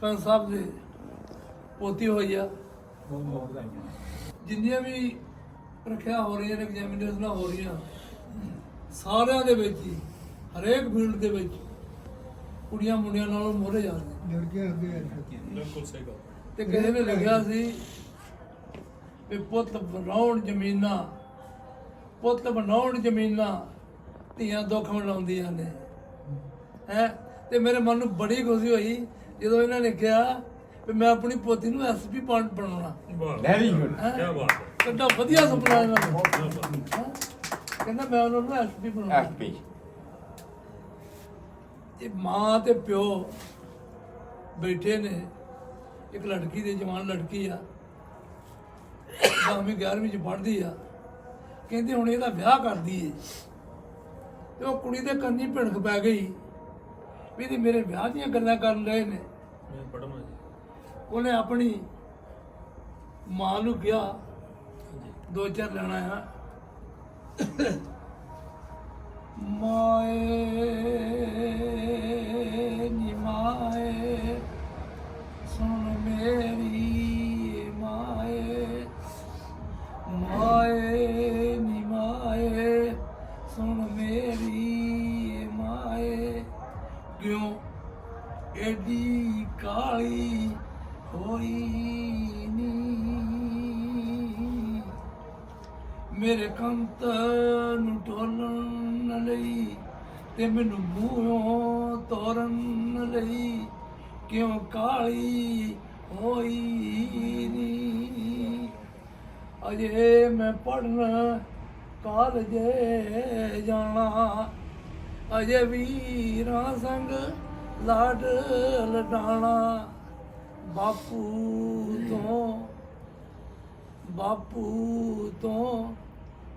ਸਰਪੰਚ ਸਾਹਿਬ ਦੇ ਪੋਤੀ ਹੋਈ ਆ। ਬਹੁਤ ਬਹੁਤ ਵਧਾਈਆਂ ਜਿੰਨੀਆਂ ਵੀ ਪ੍ਰੀਖਿਆ ਹੋ ਰਹੀਆਂ ਨੇ ਐਗਜ਼ਾਮੀਨੇਸ਼ਨਾਂ ਹੋ ਰਹੀਆਂ ਸਾਰਿਆਂ ਦੇ ਵਿੱਚ ਹੀ ਹਰੇਕ ਫੀਲਡ ਦੇ ਵਿੱਚ ਕੁੜੀਆਂ ਮੁੰਡਿਆਂ ਨਾਲੋਂ ਮੋਹਰੇ ਜਾਂਦੇ ਲੜਕੀਆਂ ਅੱਗੇ ਆ ਬਿਲਕੁਲ ਸਹੀ ਗੱਲ। ਤੇ ਕਿਸੇ ਨੇ ਲਿਖਿਆ ਸੀ ਵੀ ਪੁੱਤ ਬਣਾਉਣ ਜ਼ਮੀਨਾਂ ਪੁੱਤ ਬਣਾਉਣ ਜ਼ਮੀਨਾਂ ਧੀਆਂ ਦੁੱਖ ਮਨਾਉਂਦੀਆਂ ਨੇ। ਹੈ? ਤੇ ਮੇਰੇ ਮਨ ਨੂੰ ਬੜੀ ਖੁਸ਼ੀ ਹੋਈ ਜਦੋਂ ਇਹਨਾਂ ਨੇ ਕਿਹਾ ਵੀ ਮੈਂ ਆਪਣੀ ਪੋਤੀ ਨੂੰ ਐਸਪੀ ਬਣਾਉਣਾ। ਵਾਹ। ਵੈਰੀ ਗੁੱਡ ਹੈਂ? ਕੀ ਬਾਤ ਹੈ। ਕਿੰਨਾ ਵਧੀਆ ਸੁਪਨਾ ਇਹਨਾਂ ਨੂੰ ਹੈ। ਕਹਿੰਦਾ ਮੈਂ ਉਹਨਾਂ ਨੂੰ ਐਸਪੀ ਬਣਾਉਣਾ। ਐਸਪੀ ਇਹ ਮਾਂ ਤੇ ਪਿਓ ਬੈਠੇ ਨੇ। ਇੱਕ ਲੜਕੀ ਦੇ ਜਵਾਨ ਲੜਕੀ ਆ। 10ਵੀਂ 11ਵੀਂ ਚ ਪੜ੍ਹਦੀ ਆ। ਕਹਿੰਦੇ ਹੁਣ ਇਹਦਾ ਵਿਆਹ ਕਰ ਦਈਏ। ਤੇ ਉਹ ਕੁੜੀ ਦੇ ਕੰਨੀ ਭਿਣਕ ਪੈ ਗਈ। ਵੀ ਇਹਦੇ ਮੇਰੇ ਵਿਆਹ ਦੀਆਂ ਗੱਲਾਂ ਕਰਨ ਰਹੇ ਨੇ। ਮੈਂ ਪੜ੍ਹਨਾ ਜੀ। ਉਹਨੇ ਆਪਣੀ ਮਾਂ ਨੂੰ ਕਿਹਾ ਦੋ ਚਾਰ ਲੈਣਾ ਆ। ਮਾਏ ਨੀ ਮਾਏ ਸੁਣ ਮੇਰੀ ਮਾਏ। ਮਾਏ ਨੀ ਮਾਏ ਸੁਣ ਮੇਰੀ ਮਾਏ। ਕਿਉਂ? ਐਡੀ ਕਾਲੀ ਹੋਈ ਨੀ। ਮੇਰੇ ਕੰਤ ਨੂੰ ਟੋਲਣ ਲਈ ਤੇ ਮੈਨੂੰ ਮੂੰਹੋਂ ਤੋਰਨ ਲਈ ਕਿਉਂ ਕਾਲੀ ਹੋਈ ਨੀ। ਅਜੇ ਮੈਂ ਪੜਨ ਕਾਲਜੇ ਜਾਣਾ, ਅਜੇ ਵੀਰਾਂ ਸੰਗ ਲਾਡ ਲਡਾਣਾ ਬਾਪੂ ਤੋਂ ਬਾਪੂ ਤੋਂ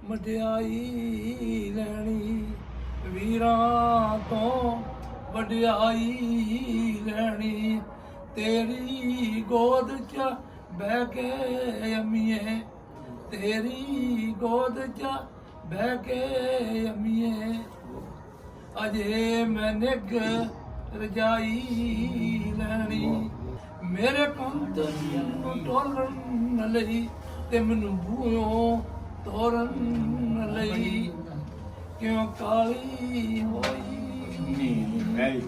ਮਡਿਆਈ ਲੈਣੀ, ਵੀਰਾਂ ਤੋਂ ਵਡਿਆਈ ਲੈਣੀ। ਤੇਰੀ ਗੋਦ 'ਚ ਬਹਿ ਕੇ ਅੰਮੀਏ, ਤੇਰੀ ਗੋਦ 'ਚ ਬਹਿ ਕੇ ਅਮੀਏ। ਅਜੇ ਮੈਂ ਨਿੱਘ ਰਜਾਈ ਲੈਣੀ। ਮੇਰੇ ਕੰਤ ਨੂੰ ਟੋਲਣ ਲਈ ਤੇ ਮੈਨੂੰ ਬੂਹੋਂ ਤੋਰਨ ਲਈ। ਕਿਉਂ ਕਾਲੀ ਹੋਈ? ਵੈਰੀ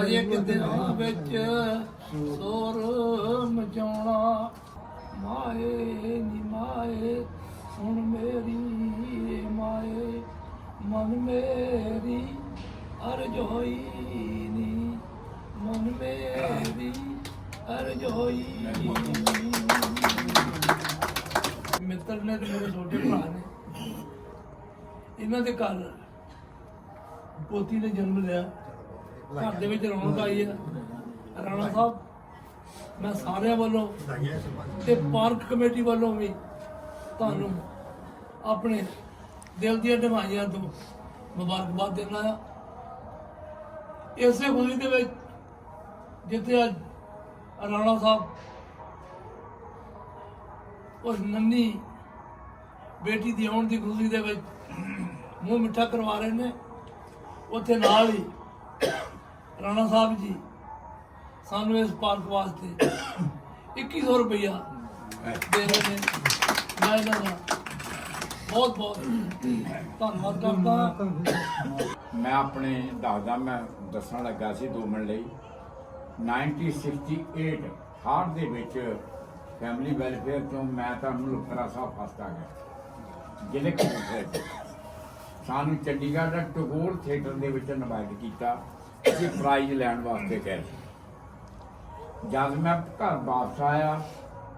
ਅਜੇ ਕਿਦਰਾਂ ਵਿੱਚ ਸੋਰ ਮਚਾਉਣਾ। ਮਾਏ ਨੀ ਮਾਏ, ਸੁਣ ਮੇਰੀ ਮਾਏ, ਮਨ ਮੇਰੀ ਅਰਜੋਈ ਨੀ ਮਨ ਅਰਜੋਈ ਮਿੱਤਰ ਨੇ ਤੇ ਮੇਰੇ ਛੋਟੇ ਭਰਾ ਨੇ ਇਹਨਾਂ ਦੇ ਘਰ ਪੋਤੀ ਨੇ ਜਨਮ ਲਿਆ ਘਰ ਦੇ ਵਿੱਚ ਰੌਣਕ ਆਈ ਹੈ ਰਾਣਾ ਸਾਹਿਬ ਮੈਂ ਸਾਰਿਆਂ ਵੱਲੋਂ ਤੇ ਪਾਰਕ ਕਮੇਟੀ ਵੱਲੋਂ ਵੀ ਤੁਹਾਨੂੰ ਆਪਣੇ ਦਿਲ ਦੀਆਂ ਢਮਾਈਆਂ ਤੋਂ ਮੁਬਾਰਕਬਾਦ ਦਿੰਦਾ ਆ ਇਸੇ ਖੁਸ਼ੀ ਦੇ ਵਿੱਚ ਜਿੱਥੇ ਅੱਜ ਰਾਣਾ ਸਾਹਿਬ, ਉਸ ਨੰਨੀ ਬੇਟੀ ਦੀ ਆਉਣ ਦੀ ਖੁਸ਼ੀ ਦੇ ਵਿੱਚ ਮੂੰਹ ਮਿੱਠਾ ਕਰਵਾ ਰਹੇ ਨੇ। ਉੱਥੇ ਨਾਲ ਹੀ ਰਾਣਾ ਸਾਹਿਬ ਜੀ ਸਾਨੂੰ ਇਸ ਪਾਰਕ ਵਾਸਤੇ 2100 ਰੁਪਇਆ ਦੇ ਰਹੇ ਨੇ। ਮੈਂ ਇਹਨਾਂ ਦਾ ਬਹੁਤ ਬਹੁਤ ਧੰਨਵਾਦ ਕਰਦਾ। ਮੈਂ ਆਪਣੇ ਦੱਸਦਾ, ਮੈਂ ਦੱਸਣ ਲੱਗਾ ਸੀ 2 ਮਿੰਟ ਲਈ। 1968 ਹਾਰਟ ਦੇ ਵਿੱਚ ਫੈਮਿਲੀ ਵੈਲਫੇਅਰ ਤੋਂ ਮੈਂ ਤਾਂ ਮਲੁਕਰਾ ਸਾਹਿਬ ਫਸਟ ਆ ਗਿਆ। ਜ਼ਿਲ੍ਹੇ ਕਪੂਰਥਲੇ ਸਾਨੂੰ ਚੰਡੀਗੜ੍ਹ ਦਾ ਟਗੋਰ ਥੀਏਟਰ ਦੇ ਵਿੱਚ ਇਨਵਾਈਟ ਕੀਤਾ। ਅਸੀਂ ਪ੍ਰਾਈਜ਼ ਲੈਣ ਵਾਸਤੇ ਗਏ ਜਦ ਮੈਂ ਘਰ ਵਾਪਸ ਆਇਆ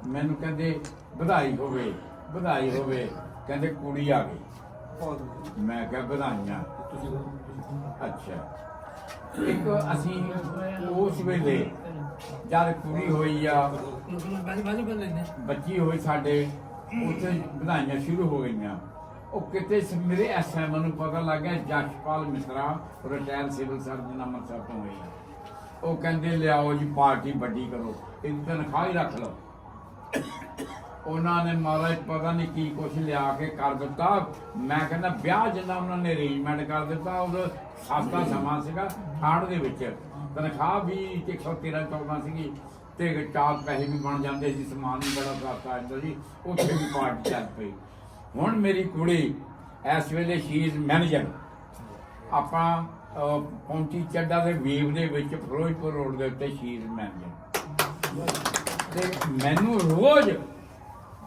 ਮੈਨੂੰ ਕਹਿੰਦੇ ਵਧਾਈ ਹੋਵੇ ਵਧਾਈ ਹੋਵੇ। ਕਹਿੰਦੇ ਕੁੜੀ ਆ ਗਈ। ਮੈਂ ਕਿਹਾ ਵਧਾਈਆਂ। ਅੱਛਾ। ਇੱਕ ਅਸੀਂ ਉਸ ਵੇਲੇ ਜਦ ਕੁੜੀ ਹੋਈ ਆ, ਬੱਚੀ ਹੋਈ ਸਾਡੇ, ਉੱਥੇ ਵਧਾਈਆਂ ਸ਼ੁਰੂ ਹੋ ਗਈਆਂ। ਉਹ ਕਿਤੇ ਮੇਰੇ ਐਸਐਮ ਨੂੰ ਪਤਾ ਲੱਗ ਗਿਆ, Jashpal Mishra, retire civil surgeon Amritsar ਤੋਂ ਹੋਈ ਉਹ ਕਹਿੰਦੇ, ਲਿਆਓ ਜੀ ਪਾਰਟੀ ਵੱਡੀ ਕਰੋ ਇਹਦੀ ਤਨਖਾਹ ਹੀ ਰੱਖ ਲਓ। ਉਹਨਾਂ ਨੇ ਮਹਾਰਾਜ ਪਤਾ ਨਹੀਂ ਕੀ ਕੁਛ ਲਿਆ ਕੇ ਕਰ ਦਿੱਤਾ। ਮੈਂ ਕਹਿੰਦਾ, ਵਿਆਹ ਜਿੰਨਾ ਉਹਨਾਂ ਨੇ ਅਰੇਂਜਮੈਂਟ ਕਰ ਦਿੱਤਾ ਉਹ ਸਸਤਾ ਸਮਾਂ ਸੀਗਾ ਠਾੜ ਦੇ ਵਿੱਚ। ਤਨਖਾਹ ਵੀ 113 14 ਸੀਗੀ। ਤੇ ਚਾਰ ਪੈਸੇ ਵੀ ਬਣ ਜਾਂਦੇ ਸੀ ਸਮਾਨ ਵੀ ਬੜਾ ਸਸਤਾ ਹੁੰਦਾ ਸੀ ਉੱਥੇ ਵੀ ਪਾਰਟੀ ਚੱਲ ਪਈ। ਹੁਣ ਮੇਰੀ ਕੁੜੀ ਇਸ ਵੇਲੇ ਸ਼ੀ ਇਜ਼ ਮੈਨੇਜਰ ਆਪਾਂ ਅਹ, ਪੌਂਟੀ ਚੱਡਾ ਦੇ ਵੀਵ ਦੇ ਵਿੱਚ ਫਿਰੋਜ਼ਪੁਰ ਰੋਡ ਦੇ ਉੱਤੇ ਸ਼ੀ ਇਜ਼ ਮੈਨੇਜਰ ਤੇ ਮੈਨੂੰ ਰੋਜ਼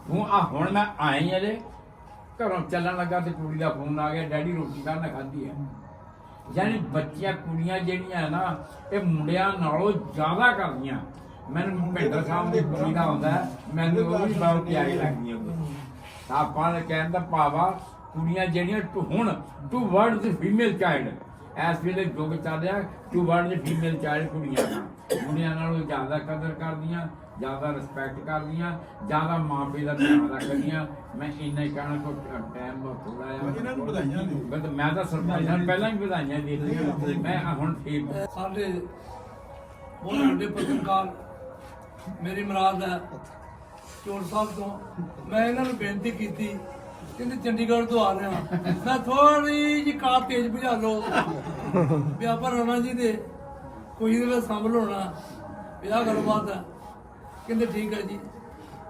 ਹੁਣ ਆ ਹੁਣ ਮੈਂ ਆਈ ਅਜੇ ਘਰੋਂ ਚੱਲਣ ਲੱਗਾ ਤੇ ਕੁੜੀ ਦਾ ਫੋਨ ਆ ਗਿਆ ਡੈਡੀ ਰੋਟੀ ਖਾਣਾ ਖਾਧੀ ਹੈ? ਯਾਨੀ ਬੱਚੀਆਂ, ਕੁੜੀਆਂ ਜਿਹੜੀਆਂ ਨਾ, ਇਹ ਮੁੰਡਿਆਂ ਨਾਲੋਂ ਜ਼ਿਆਦਾ ਕਰਦੀਆਂ। ਮੈਨੂੰ ਮਹਿੰਦਰ ਸਾਹਿਬ ਦੀ ਕੁੜੀ ਦਾ ਹੁੰਦਾ ਮੈਨੂੰ ਉਹ ਵੀ ਬਹੁਤ ਪਿਆਰੀ ਲੱਗਦੀ ਹੈ ਤਾਂ ਆਪਾਂ ਨੇ ਕਹਿਣ ਦਾ ਭਾਵਾ ਕੁੜੀਆਂ ਜਿਹੜੀਆਂ ਟੂ ਹੁਣ ਟੂ ਵਰਡ ਦੀ ਫੀਮੇਲ ਚਾਈਲਡ। ਐਸ ਵੇਲੇ ਯੁੱਗ ਚੱਲ ਰਿਹਾ ਟੂ ਵਰਡ ਦੀ ਫੀਮੇਲ ਚਾਈਲਡ ਕੁੜੀਆਂ ਦਾ ਮੁੰਡਿਆਂ ਨਾਲੋਂ ਜ਼ਿਆਦਾ ਕਦਰ ਕਰਦੀਆਂ ਜ਼ਿਆਦਾ ਰਿਸਪੈਕਟ ਕਰਦੀਆਂ ਜ਼ਿਆਦਾ ਮਾਪੇ ਦਾ ਧਿਆਨ ਰੱਖਦੀਆਂ। ਮੈਂ ਇੰਨਾ ਹੀ ਕਹਿਣਾ ਕੋ ਟਾਈਮ ਬਹੁਤ ਥੋੜਾ ਆ ਇਹਨਾਂ ਨੂੰ ਵਧਾਈਆਂ ਦਿਓ। ਮੈਂ ਤਾਂ- ਮੈਂ ਤਾਂ ਸਰਪੰਚ ਨਾਲ ਪਹਿਲਾਂ ਹੀ ਵਧਾਈਆਂ ਦੇ ਦਿੱਤੀਆਂ। ਮੈਂ ਹੁਣ ਠੀਕ ਸਾਡੇ ਬਹੁਤ ਵੱਡੇ ਪੱਤਰਕਾਰ ਮੇਰੀ ਮਰਾਦ ਹੈ ਚੋਰ ਸਾਹਿਬ ਤੋਂ। ਮੈਂ ਇਹਨਾਂ ਨੂੰ ਬੇਨਤੀ ਕੀਤੀ ਕਹਿੰਦੇ ਚੰਡੀਗੜ੍ਹ ਤੋਂ ਆ ਰਿਹਾ ਮੈਂ ਥੋੜੀ ਜਿਹੀ ਕਾਰ ਤੇਜ਼ ਭਜਾ ਲਓ। ਵੀ ਆਪਾਂ ਰਾਣਾ ਜੀ ਦੇ ਕੋਈ ਦੇ ਵਿੱਚ ਸੰਭਲ ਹੋਣਾ ਵੀ ਆਹ ਗੱਲਬਾਤ ਹੈ। ਕਹਿੰਦੇ ਠੀਕ ਹੈ ਜੀ।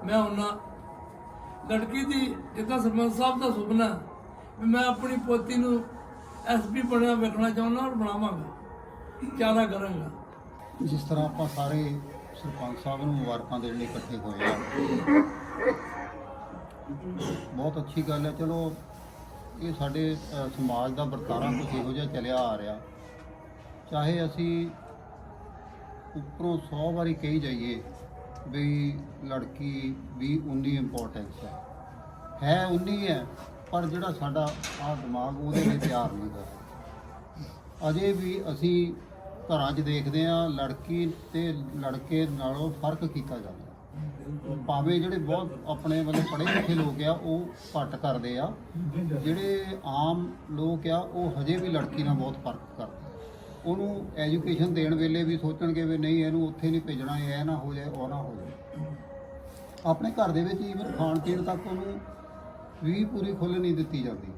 ਮੈਂ ਉਹਨਾਂ ਲੜਕੀ ਦੀ ਜਿੱਦਾਂ ਸਰਪੰਚ ਸਾਹਿਬ ਦਾ ਸੁਪਨਾ ਵੀ ਮੈਂ ਆਪਣੀ ਪੋਤੀ ਨੂੰ ਐਸਪੀ ਬਣਿਆ ਵੇਖਣਾ ਚਾਹੁੰਦਾ ਔਰ ਬਣਾਵਾਂਗਾ। ਜ਼ਿਆਦਾ ਕਰਾਂਗਾ। ਜਿਸ ਤਰ੍ਹਾਂ ਆਪਾਂ ਸਾਰੇ ਸਰਪੰਚ ਸਾਹਿਬ ਨੂੰ ਮੁਬਾਰਕਾਂ ਦੇਣ ਲਈ ਇਕੱਠੇ ਹੋਏ ਆ ਬਹੁਤ ਅੱਛੀ ਗੱਲ ਹੈ। ਚਲੋ ਇਹ ਸਾਡੇ ਅ, ਸਮਾਜ ਦਾ ਵਰਤਾਰਾ ਕੁਝ ਇਹੋ ਜਿਹਾ ਚੱਲਿਆ ਆ ਰਿਹਾ। ਚਾਹੇ ਅਸੀਂ ਉੱਪਰੋਂ 100 ਵਾਰੀ ਕਹੀ ਜਾਈਏ ਵੀ ਲੜਕੀ ਵੀ ਉਨੀ ਇੰਪੋਰਟੈਂਸ ਹੈ। ਹੈ ਉਨੀ ਹੈ, ਪਰ ਜਿਹੜਾ ਸਾਡਾ ਆ ਦਿਮਾਗ ਉਹਦੇ ਲਈ ਤਿਆਰ ਨਹੀਂ ਗਾ ਅਜੇ ਵੀ ਅਸੀਂ ਘਰਾਂ 'ਚ ਦੇਖਦੇ ਆ ਲੜਕੀ ਤੇ ਲੜਕੇ ਨਾਲੋਂ ਫ਼ਰਕ ਕੀਤਾ ਜਾਂਦਾ ਭਾਵੇਂ ਜਿਹੜੇ ਬਹੁਤ ਆਪਣੇ ਵੱਲੋਂ ਪੜ੍ਹੇ ਲਿਖੇ ਲੋਕ ਆ, ਉਹ ਘੱਟ ਕਰਦੇ ਆ। ਜਿਹੜੇ ਆਮ ਲੋਕ ਆ, ਉਹ ਹਜੇ ਵੀ ਲੜਕੀ ਨਾਲ ਬਹੁਤ ਫ਼ਰਕ ਕਰਦੇ ਉਹਨੂੰ ਐਜੂਕੇਸ਼ਨ ਦੇਣ ਵੇਲੇ ਵੀ ਸੋਚਣਗੇ ਵੀ ਨਹੀਂ, ਇਹਨੂੰ ਉੱਥੇ ਨਹੀਂ ਭੇਜਣਾ, ਇਹ ਨਾ ਹੋ ਜਾਏ, ਉਹ ਨਾ ਹੋ ਜਾਏ। ਆਪਣੇ ਘਰ ਦੇ ਵਿੱਚ ਈਵਨ ਖਾਣ ਪੀਣ ਤੱਕ ਉਹਨੂੰ ਵੀ ਪੂਰੀ ਖੁੱਲ੍ਹ ਨਹੀਂ ਦਿੱਤੀ ਜਾਂਦੀ।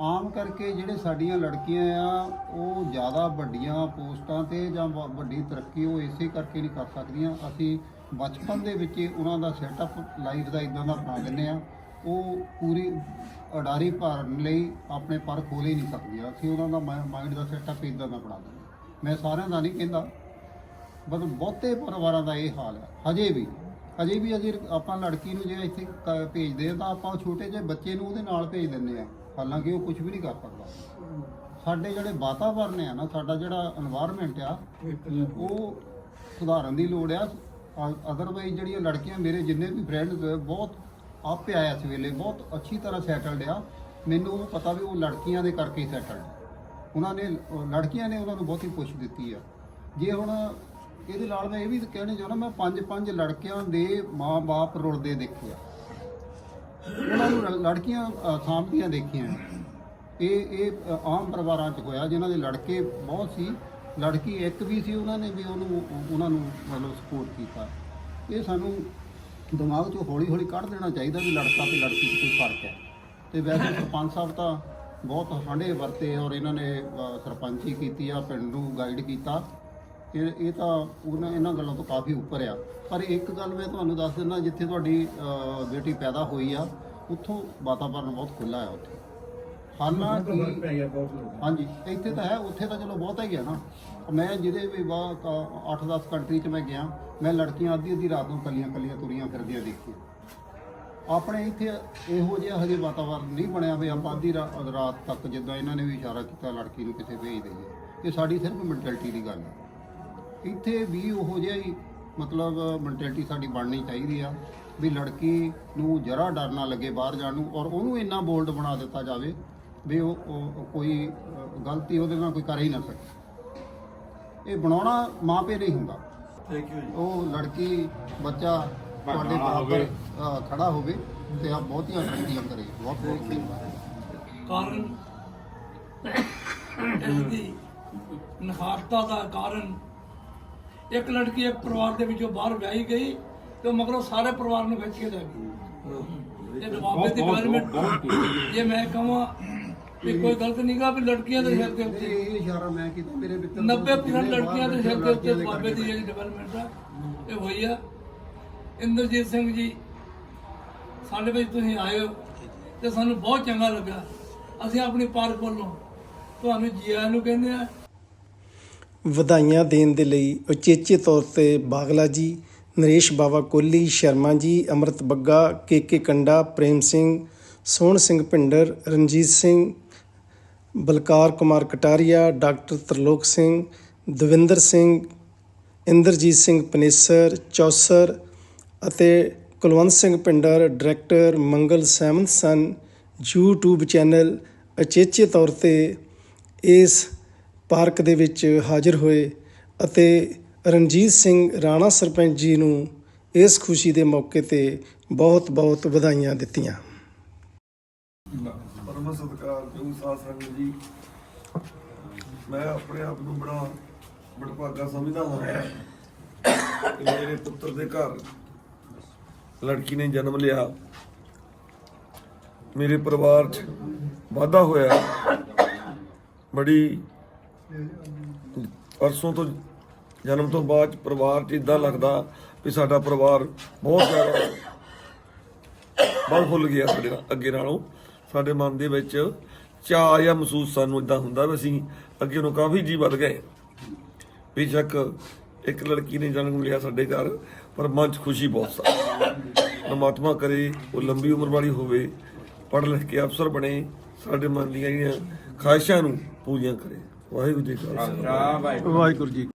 ਆਮ ਕਰਕੇ ਜਿਹੜੇ ਸਾਡੀਆਂ ਲੜਕੀਆਂ ਆ, ਉਹ ਜ਼ਿਆਦਾ ਵੱਡੀਆਂ ਪੋਸਟਾਂ ਤੇ ਜਾਂ ਵ- ਵੱਡੀ ਤਰੱਕੀ ਉਹ ਇਸੇ ਕਰਕੇ ਨਹੀਂ ਕਰ ਸਕਦੀਆਂ। ਅਸੀਂ ਬਚਪਨ ਦੇ ਵਿੱਚ ਹੀ ਉਹਨਾਂ ਦਾ ਸੈਟਅਪ ਲਾਈਫ ਦਾ ਇਦਾਂ ਦਾ ਬਣਾ ਦਿੰਦੇ ਆ ਉਹ ਪੂਰੀ ਅਡਾਰੀ ਭਰਨ ਲਈ ਆਪਣੇ ਪਰ ਖੋਲ ਹੀ ਨਹੀਂ ਸਕਦੀ। ਅਸੀਂ ਉਹਨਾਂ ਦਾ ਮਾਈਂਡ ਦਾ ਸੈਟਅਪ ਇਦਾਂ ਦਾ ਬਣਾ ਦਿੰਦੇ। ਮੈਂ ਸਾਰਿਆਂ ਦਾ ਨਹੀਂ ਕਹਿੰਦਾ, ਬਸ ਬਹੁਤੇ ਪਰਿਵਾਰਾਂ ਦਾ ਇਹ ਹਾਲ ਹੈ। ਹਜੇ ਵੀ ਹਜੇ ਵੀ ਅਜੇ ਆਪਾਂ ਲੜਕੀ ਨੂੰ ਜੇ ਇੱਥੇ ਭੇਜਦੇ ਆ ਤਾਂ ਆਪਾਂ ਛੋਟੇ ਜਿਹੇ ਬੱਚੇ ਨੂੰ ਉਹਦੇ ਨਾਲ ਭੇਜ ਦਿੰਦੇ ਆ। ਹਾਲਾਂਕਿ ਉਹ ਕੁਝ ਵੀ ਨਹੀਂ ਕਰ ਸਕਦਾ। ਸਾਡੇ ਜਿਹੜੇ ਵਾਤਾਵਰਨ ਆ ਨਾ, ਸਾਡਾ ਜਿਹੜਾ এনवायरमेंट ਆ, ਉਹ ਸੁਧਾਰਨ ਦੀ ਲੋੜ ਆ। ਅਦਰਵਾਈਜ਼ ਜਿਹੜੀਆਂ ਲੜਕੀਆਂ ਮੇਰੇ ਜਿੰਨੇ ਵੀ ਫਰੈਂਡਸ ਬਹੁਤ ਆਪੇ ਆਇਆ ਇਸ ਵੇਲੇ, ਬਹੁਤ ਅੱਛੀ ਤਰ੍ਹਾਂ ਸੈਟਲਡ ਆ। ਮੈਨੂੰ ਉਹ ਪਤਾ ਵੀ ਉਹ ਲੜਕੀਆਂ ਦੇ ਕਰਕੇ ਸੈਟਲਡ ਉਹਨਾਂ ਨੇ ਲੜਕੀਆਂ ਨੇ ਉਹਨਾਂ ਨੂੰ ਬਹੁਤੀ ਪੁੱਛ ਦਿੱਤੀ ਆ। ਜੇ ਹੁਣ ਇਹਦੇ ਨਾਲ ਮੈਂ ਇਹ ਵੀ ਕਹਿਣਾ ਚਾਹੁੰਦਾ, ਮੈਂ ਪੰਜ ਪੰਜ ਲੜਕਿਆਂ ਦੇ ਮਾਂ-ਬਾਪ ਰੁਲਦੇ ਦੇਖੇ ਆ। ਉਹਨਾਂ ਨੂੰ ਲ- ਲੜਕੀਆਂ ਸਾਂਭਦੀਆਂ ਦੇਖੀਆਂ ਇਹ ਇਹ ਆਮ ਪਰਿਵਾਰਾਂ 'ਚ ਹੋਇਆ, ਜਿਨ੍ਹਾਂ ਦੇ ਲੜਕੇ ਬਹੁਤ ਸੀ। ਲੜਕੀ ਇੱਕ ਵੀ ਸੀ, ਉਹਨਾਂ ਨੇ ਵੀ ਉਹਨੂੰ, ਉਹਨਾਂ ਨੂੰ ਮਤਲਬ ਸਪੋਰਟ ਕੀਤਾ। ਇਹ ਸਾਨੂੰ ਦਿਮਾਗ 'ਚੋਂ ਹੌਲੀ ਹੌਲੀ ਕੱਢ ਦੇਣਾ ਚਾਹੀਦਾ ਵੀ ਲੜਕਾ ਤੇ ਲੜਕੀ 'ਚ ਕੋਈ ਫ਼ਰਕ ਹੈ। ਤੇ ਵੈਸੇ ਸਰਪੰਚ ਸਾਹਿਬ ਤਾਂ ਬਹੁਤ ਹਾਂਡੇ ਵਰਤੇ ਔਰ ਇਹਨਾਂ ਨੇ ਅ, ਸਰਪੰਚੀ ਕੀਤੀ ਆ ਪਿੰਡ ਨੂੰ ਗਾਈਡ ਕੀਤਾ। ਇਹ ਇਹ ਤਾਂ ਉਹਨਾਂ ਇਹਨਾਂ ਗੱਲਾਂ ਤੋਂ ਕਾਫੀ ਉੱਪਰ ਆ। ਪਰ ਇੱਕ ਗੱਲ ਮੈਂ ਤੁਹਾਨੂੰ ਦੱਸ ਦਿੰਦਾ ਜਿੱਥੇ ਤੁਹਾਡੀ ਅ, ਬੇਟੀ ਪੈਦਾ ਹੋਈ ਆ ਉੱਥੋਂ ਵਾਤਾਵਰਨ ਬਹੁਤ ਖੁੱਲਾ ਆ ਉੱਥੇ। ਹਾਲਾਂਕਿ ਹਾਂਜੀ ਇੱਥੇ ਤਾਂ ਹੈ ਉੱਥੇ ਤਾਂ ਚਲੋ ਬਹੁਤਾ ਹੀ ਹੈ ਨਾ। ਮੈਂ ਜਿਹਦੇ ਵੀ 8-10 ਕੰਟਰੀ 'ਚ ਮੈਂ ਗਿਆ ਮੈਂ ਲੜਕੀਆਂ ਅੱਧੀ ਅੱਧੀ ਰਾਤ ਨੂੰ ਕੱਲੀਆਂ ਕੱਲੀਆਂ ਤੁਰੀਆਂ ਫਿਰਦੀਆਂ ਦੇਖੀਆਂ। ਆਪਣੇ ਇੱਥੇ ਇਹੋ ਜਿਹਾ ਹਜੇ ਵਾਤਾਵਰਨ ਨਹੀਂ ਬਣਿਆ ਵੀ ਆਪਾਂ ਅੱਧੀ ਰਾਤ ਤੱਕ ਜਿੱਦਾਂ ਇਹਨਾਂ ਨੇ ਵੀ ਇਸ਼ਾਰਾ ਕੀਤਾ ਲੜਕੀ ਨੂੰ ਕਿਤੇ ਭੇਜ ਦਈਏ। ਇਹ ਸਾਡੀ ਸਿਰਫ ਮੈਂਟੈਲਿਟੀ ਦੀ ਗੱਲ ਹੈ। ਇੱਥੇ ਵੀ ਉਹੋ ਜਿਹਾ ਹੀ ਮਤਲਬ ਮੈਂਟੈਲਿਟੀ ਸਾਡੀ ਬਣਨੀ ਚਾਹੀਦੀ ਆ ਵੀ ਲੜਕੀ ਨੂੰ ਜਰਾ ਡਰ ਨਾ ਲੱਗੇ ਬਾਹਰ ਜਾਣ ਨੂੰ ਔਰ ਉਹਨੂੰ ਇੰਨਾ ਬੋਲਡ ਬਣਾ ਦਿੱਤਾ ਜਾਵੇ ਵੀ ਉਹ ਉਹ- ਕੋਈ ਗਲਤੀ ਉਹਦੇ ਨਾਲ ਕੋਈ ਕਰ ਹੀ ਨਾ ਸਕੇ। ਇਹ ਬਣਾਉਣਾ ਮਾਪੇ ਨਹੀਂ ਹੁੰਦਾ। ਥੈਂਕ ਯੂ ਜੀ। ਉਹ ਲੜਕੀ ਬੱਚਾ ਤੁਹਾਡੇ ਬਰਾਬਰ ਖੜਾ ਹੋਵੇ ਤੇ ਆ ਬਹੁਤੀਆਂ ਤਰੱਕੀਆਂ ਕਰੇ। ਬਹੁਤ ਬਹੁਤ ਮਿਹਰਬਾਨੀ ਕਾਰਨ? ਇਸ ਦੀ ਨਖਾਸਤਾ ਦਾ ਕਾਰਨ। ਇੱਕ ਲੜਕੀ ਇੱਕ ਪਰਿਵਾਰ ਦੇ ਵਿੱਚੋਂ ਬਾਹਰ ਵਿਆਹੀ ਗਈ ਤੇ ਮਗਰੋਂ ਸਾਰੇ ਪਰਿਵਾਰ ਨੂੰ ਖਿੱਚ ਕੇ ਲੈ ਗਈ। ਤੇ ਨਵਾਬੇ ਦੀ ਬਹੁਤ- ਬਹੁਤ- ਬਹੁਤ- ਜੇ ਮੈਂ ਕਹਾਂ ਇਹ ਕੋਈ ਗਲਤ ਨਹੀਂ ਗਾ ਵੀ ਲੜਕੀਆਂ ਦੇ ਸਿਰ ਦੇ ਉੱਤੇ। ਇਹ ਇਸ਼ਾਰਾ ਮੈਂ ਕੀਤਾ ਮੇਰੇ ਮਿੱਤਰ 90% ਲੜਕੀਆਂ ਦੇ ਸਿਰ ਦੇ ਉੱਤੇ ਬਾਬੇ ਦੀ ਜਿਹੜੀ ਡਿਵੈਲਪਮੈਂਟ ਆ ਇਹ ਹੋਈ ਆ। ਇੰਦਰਜੀਤ ਸਿੰਘ ਜੀ ਸਾਡੇ ਵਿੱਚ ਤੁਸੀਂ ਆਏ ਹੋ ਤੇ ਸਾਨੂੰ ਬਹੁਤ ਚੰਗਾ ਲੱਗਾ ਅਸੀਂ ਆਪਣੀ ਪਾਰਕ ਵੱਲੋਂ ਤੁਹਾਨੂੰ ਜੀ ਆਇਆਂ ਨੂੰ ਕਹਿੰਦੇ ਆ। ਵਧਾਈਆਂ ਦੇਣ ਦੇ ਲਈ ਉਚੇਚੇ ਤੌਰ ਤੇ ਬਾਗਲਾ ਜੀ ਨਰੇਸ਼ ਬਾਵਾ ਕੋਲੀ ਸ਼ਰਮਾ ਜੀ ਅਮਰਤ Bagga K K Kanda Prem Singh Sohan Singh Bhinder Ranjit Singh Balkar Kumar Kataria, doctor Tarlok Singh, Davinder Singh, Inderjit Singh Panesar, Chausar ਅਤੇ ਕੁਲਵੰਤ ਸਿੰਘ ਪਿੰਡਰ, ਡਾਇਰੈਕਟਰ ਮੰਗਲ ਸੈਮਨ ਸਨ YouTube ਚੈਨਲ ਅਚੇਚੇ ਤੌਰ ਤੇ ਇਸ ਪਾਰਕ ਦੇ ਵਿੱਚ ਹਾਜ਼ਰ ਹੋਏ ਅਤੇ ਰਣਜੀਤ ਸਿੰਘ ਰਾਣਾ ਸਰਪੰਚ ਜੀ ਨੂੰ ਇਸ ਖੁਸ਼ੀ ਦੇ ਮੌਕੇ ਤੇ ਬਹੁਤ ਬਹੁਤ ਵਧਾਈਆਂ ਦਿੱਤੀਆਂ। ਪਰਮ ਸਤਿਕਾਰ ਜੋ ਸਾਧ ਸੰਗਤ ਜੀ। ਮੈਂ ਆਪਣੇ ਆਪ ਨੂੰ ਬੜਾ ਬੜਭਾਗਾ ਸਮਝਦਾ ਹਾਂ ਕਿ ਮੇਰੇ ਪੁੱਤਰ ਦੇ ਘਰ ਲੜਕੀ ਨੇ ਜਨਮ ਲਿਆ। ਮੇਰੇ ਪਰਿਵਾਰ 'ਚ ਵਾਧਾ ਹੋਇਆ। ਬੜੀ ਪਰਸੋਂ ਤੋਂ ਜਨਮ ਤੋਂ ਬਾਅਦ ਪਰਿਵਾਰ 'ਚ ਇਦਾਂ ਲੱਗਦਾ ਵੀ ਸਾਡਾ ਪਰਿਵਾਰ ਬਹੁਤ ਜ਼ਿਆਦਾ ਬਹੁਤ ਫੁੱਲ ਗਿਆ ਸਾਡੇ ਅੱਗੇ ਨਾਲੋਂ। ਸਾਡੇ ਮਨ ਦੇ ਵਿੱਚ ਚਾਅ ਜਾਂ ਮਹਿਸੂਸ ਸਾਨੂੰ ਇਦਾਂ ਹੁੰਦਾ ਵੀ ਅਸੀਂ ਅੱਗੇ ਨੂੰ ਕਾਫੀ ਜੀ ਵੱਧ ਗਏ। ਬੇਸ਼ੱਕ ਇੱਕ ਲੜਕੀ ਨੇ ਜਨਮ ਲਿਆ ਸਾਡੇ ਘਰ ਪਰ ਮਨ 'ਚ ਖੁਸ਼ੀ ਬਹੁਤ ਸਾ। ਪਰਮਾਤਮਾ ਕਰੇ ਉਹ ਲੰਬੀ ਉਮਰ ਵਾਲੀ ਹੋਵੇ ਪੜ੍ਹ ਲਿਖ ਕੇ ਅਫਸਰ ਬਣੇ ਸਾਡੇ ਮਨ ਦੀਆਂ ਜਿਹੜੀਆਂ ਖਾਹਿਸ਼ਾਂ ਨੂੰ ਪੂਰੀਆਂ ਕਰੇ। ਵਾਹਿਗੁਰੂ ਜੀ ਕਾ ਖਾਲਸਾ। ਵਾਹਿਗੁਰੂ ਜੀ